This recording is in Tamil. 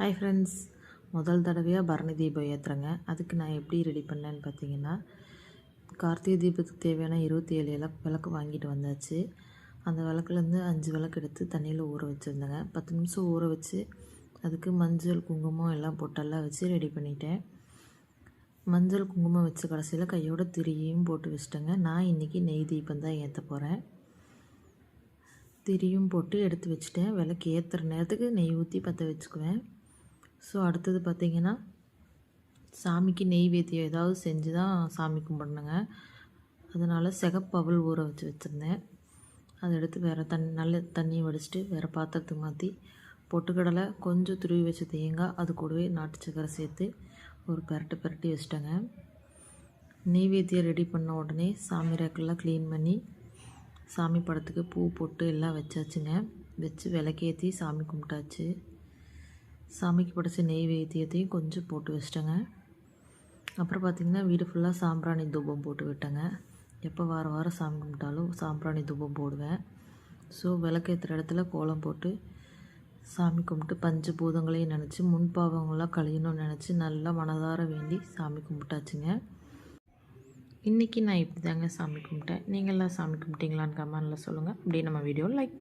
ஹாய் ஃப்ரெண்ட்ஸ் முதல் தடவையாக பரணி தீபம் ஏற்றுறேங்க அதுக்கு நான் எப்படி ரெடி பண்ணேன்னு பார்த்தீங்கன்னா கார்த்திகை தீபத்துக்கு தேவையான இருபத்தி ஏழு இல விளக்கு வாங்கிட்டு வந்தாச்சு. அந்த விளக்குலேருந்து அஞ்சு விளக்கு எடுத்து தண்ணியில் ஊற வச்சுருந்தேங்க. பத்து நிமிஷம் ஊற வச்சு அதுக்கு மஞ்சள் குங்குமம் எல்லாம் போட்டெல்லாம் வச்சு ரெடி பண்ணிட்டேன். மஞ்சள் குங்குமம் வச்ச கடைசியில் கையோட திரியும் போட்டு வச்சிட்டேங்க. நான் இன்றைக்கி நெய் தீபம் தான் ஏற்ற போகிறேன் திரியும் போட்டு எடுத்து வச்சுட்டேன். விளக்கு ஏற்றுற நேரத்துக்கு நெய் ஊற்றி பற்ற வச்சுக்குவேன். ஸோ அடுத்தது பார்த்திங்கன்னா சாமிக்கு நெய்வேத்தியம் ஏதாவது செஞ்சு தான் சாமி கும்பிடணுங்க. அதனால் சிகப்பவல் ஊற வச்சு வச்சுருந்தேன். அதை எடுத்து வேறு தண்ணி நல்ல தண்ணி வடிச்சிட்டு வேறு பாத்திரத்துக்கு மாற்றி பொட்டுக்கடலை கொஞ்சம் துருவி வச்ச தேங்காய் அது கூடவே நாட்டு சக்கரை சேர்த்து ஒரு பெரட்டு பெரட்டி வச்சிட்டேங்க. நெய்வேத்தியம் ரெடி பண்ண உடனே சாமி ரேக்கெல்லாம் க்ளீன் பண்ணி சாமி படத்துக்கு பூ போட்டு எல்லாம் வச்சாச்சுங்க. வச்சு விளக்கேற்றி சாமி கும்பிட்டாச்சு. சாமிக்கு படைச்ச நெய்வேத்தியத்தையும் கொஞ்சம் போட்டு வச்சிட்டேங்க. அப்புறம் பார்த்திங்கன்னா வீடு ஃபுல்லாக சாம்பிராணி தூபம் போட்டு விட்டேங்க. எப்போ வாரம் வாரம் சாமி கும்பிட்டாலும் சாம்பிராணி தூபம் போடுவேன். ஸோ விளக்கேற்றுற இடத்துல கோலம் போட்டு சாமி கும்பிட்டு பஞ்ச பூதங்களையும் நினச்சி முன்பாவங்களாக கழியணும்னு நினச்சி நல்லா மனதார வேண்டி சாமி கும்பிட்டாச்சுங்க. இன்றைக்கி நான் இப்படி தாங்க சாமி கும்பிட்டேன். நீங்களாம் சாமி கும்பிட்டீங்களான்னு கமெண்டில் சொல்லுங்கள் அப்படியே நம்ம வீடியோ லைக்